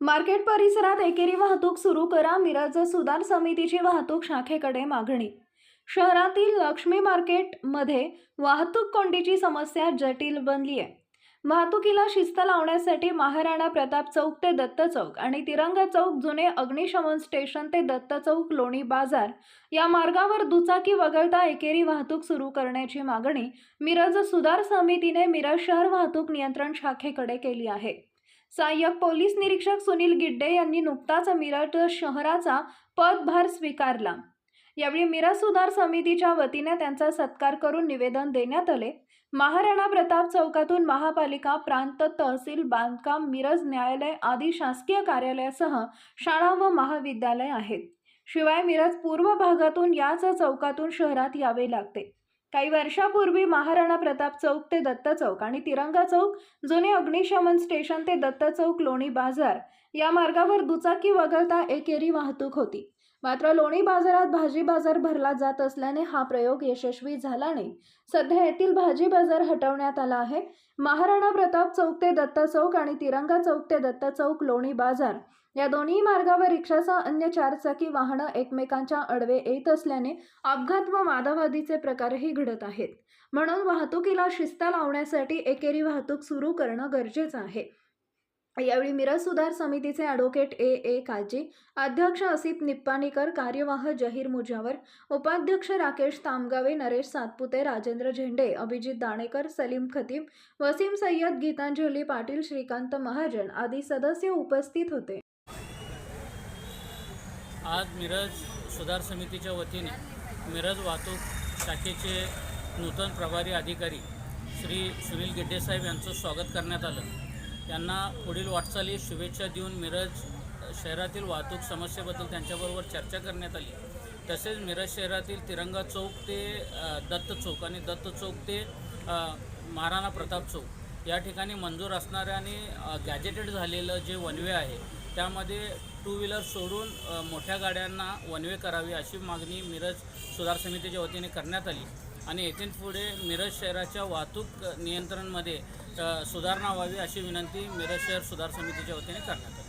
Market परिसरात एकेरी वाहतूक सुरू करा मिरज सुधार समितीची वाहतूक शाखेकडे मागणी. शहरातील लक्ष्मी मार्केटमध्ये वाहतूक कोंडीची समस्या जटिल बनली आहे वाहतुकीला शिस्त लावण्यासाठी महाराणा प्रताप चौक ते दत्त चौक आणि तिरंगा चौक जुने अग्निशमन स्टेशन ते दत्त चौक लोणी बाजार या मार्गावर दुचाकी वगळता एकेरी वाहतूक सुरू करण्याची मागणी मिरज सुधार समितीने मिरज शहर वाहतूक नियंत्रण शाखेकडे केली आहे. सहाय्यक पोलीस निरीक्षक सुनील गिड्डे यांनी नुकताच मिरज शहराचा पदभार स्वीकारला. यावेळी मिरज सुधार समितीच्या वतीने त्यांचा सत्कार करून निवेदन देण्यात आले. महाराणा प्रताप चौकातून महापालिका प्रांत तहसील बांधकाम मिरज न्यायालय आदी शासकीय कार्यालयासह शाळा व महाविद्यालय आहेत. शिवाय मिरज पूर्व भागातून याच चौकातून शहरात यावे लागते. काही वर्षापूर्वी महाराणा प्रताप चौक ते दत्त चौक आणि तिरंगा चौक जुने अग्निशमन स्टेशन ते दत्त चौक लोणी बाजार या मार्गावर दुचाकी वगळता एकेरी वाहतूक होती. मात्र लोणी बाजारात भाजी बाजार भरला जात असल्याने हा प्रयोग यशस्वी झाला नाही. सध्या येथील भाजी बाजार हटवण्यात आला आहे. महाराणा प्रताप चौक ते दत्त चौक आणि तिरंगा चौक ते दत्त चौक लोणी बाजार या दोन्ही मार्गावर रिक्षासह अन्य चारचाकी वाहनं एकमेकांच्या अडवे येत असल्याने अपघात व वादावादीचे प्रकारही घडत आहेत. म्हणून वाहतुकीला शिस्त लावण्यासाठी एकेरी वाहतूक सुरू करणं गरजेचं आहे. यावेळी मिरज सुधार समितीचे ॲडव्होकेट ए. ए. काजी अध्यक्ष असित निप्पाणीकर कार्यवाह जहीर मुजावर उपाध्यक्ष राकेश तामगावे नरेश सातपुते राजेंद्र झेंडे अभिजित दाणेकर सलीम खतीब वसीम सय्यद गीतांजली पाटील श्रीकांत महाजन आदी सदस्य उपस्थित होते. आज मिरज सुधार समितीच्या वतीने मिरज वाहतूक शाखेचे नूतन प्रभारी अधिकारी श्री सुनील गिड्डेसाहेब यांचं स्वागत करण्यात आलं. त्यांना पुढील वाटचाली शुभेच्छा देऊन मिरज शहरातील वाहतूक समस्येबद्दल त्यांच्याबरोबर चर्चा करण्यात आली. तसेच मिरज शहरातील तिरंगा चौक ते दत्त चौक आणि दत्त चौक ते महाराणा प्रताप चौक या ठिकाणी मंजूर असणारे आणि गॅजेटेड झालेलं जे वनवे आहे त्यामध्ये टू व्हीलर सोडून मोठ्या गाड्यांना वनवे करावी अशी मागणी मिरज सुधार समितीच्या वतीने करण्यात आली. आणि येथून पुढे मिरज शहराच्या वाहतूक नियंत्रणमध्ये सुधारणा व्हावी अशी विनंती मिरज शहर सुधार समितीच्या वतीने करण्यात आली.